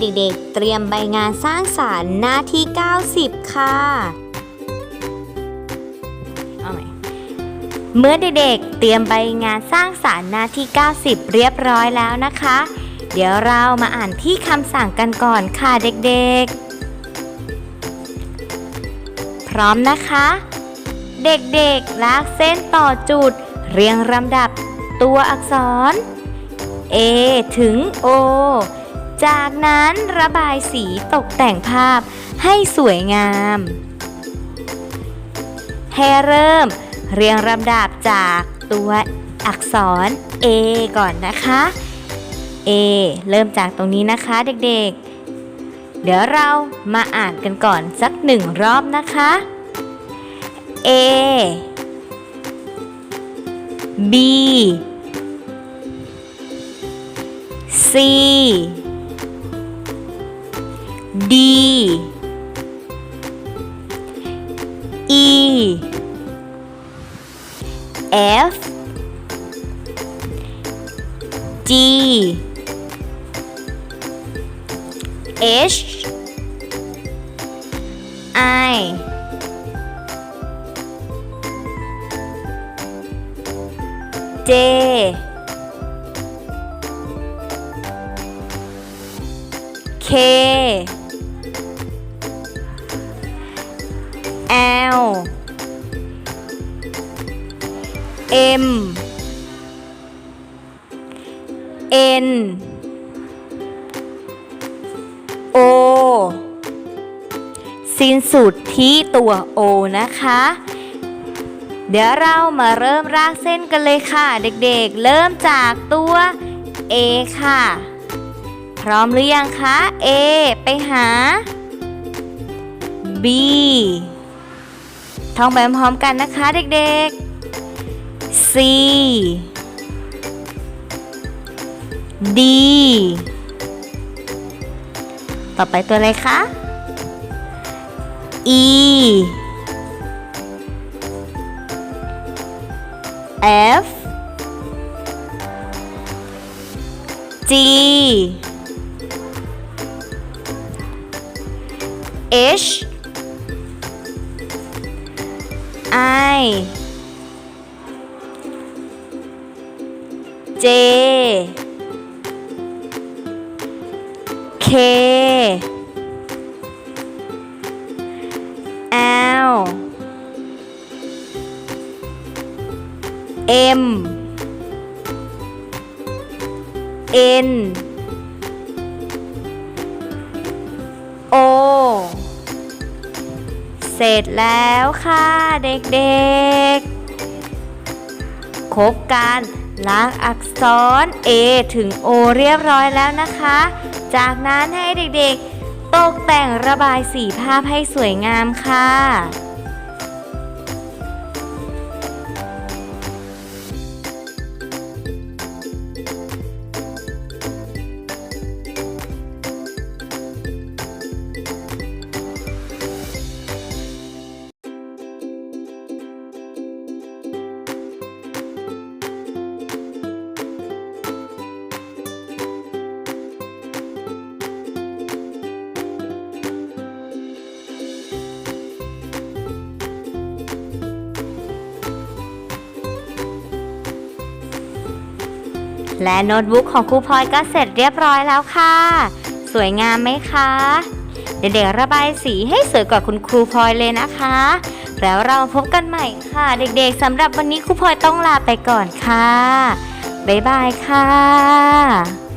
เด็กๆ เตรียมใบงานสร้างสารรค์หน้าที่ 90 ค่ะเอาใหม่เมื่อเด็กๆ เตรียมใบงานสร้างสารรค์หน้าที่ 90 เรียบร้อยแล้วนะคะ เดี๋ยวเรามาอ่านที่คำสั่งกันก่อนค่ะเด็กๆ พร้อมนะคะ เด็กๆ ลากเส้นต่อจุด เรียงลำดับตัวอักษร A ถึง O จากนั้นระบายสีตกแต่งภาพให้สวยงาม ให้เริ่มเรียงลำดับจากตัวอักษร A ก่อนนะคะ A เริ่มจากตรงนี้นะคะเด็กๆ เดี๋ยวเรามาอ่านกันก่อนสักหนึ่งรอบนะคะ A B C D E F G H I J K M N O สิ้นสุดที่ตัว O นะคะ เดี๋ยวเรามาเริ่มรากเส้นกันเลยค่ะ เด็กๆ เริ่มจากตัว A ค่ะ พร้อมหรือยังคะ A ไปหา B ท่องไปพร้อมกันนะคะเด็กๆ C D ต่อไปตัวอะไรคะ E F G H I J K L M N O เสร็จแล้วค่ะเด็กๆ ครบการล้างอักษร A ถึง O เรียบร้อยแล้วนะคะ จากนั้นให้เด็กๆ ตกแต่งระบายสีภาพให้สวยงามค่ะ และโน้ตบุ๊กของครูพลอยก็เสร็จเรียบร้อยแล้วค่ะ สวยงามไหมคะ เด็กๆระบายสีให้สวยกว่าคุณครูพลอยเลยนะคะ แล้วเราพบกันใหม่ค่ะ เด็กๆสำหรับวันนี้ครูพลอยต้องลาไปก่อนค่ะ บ๊ายบายค่ะ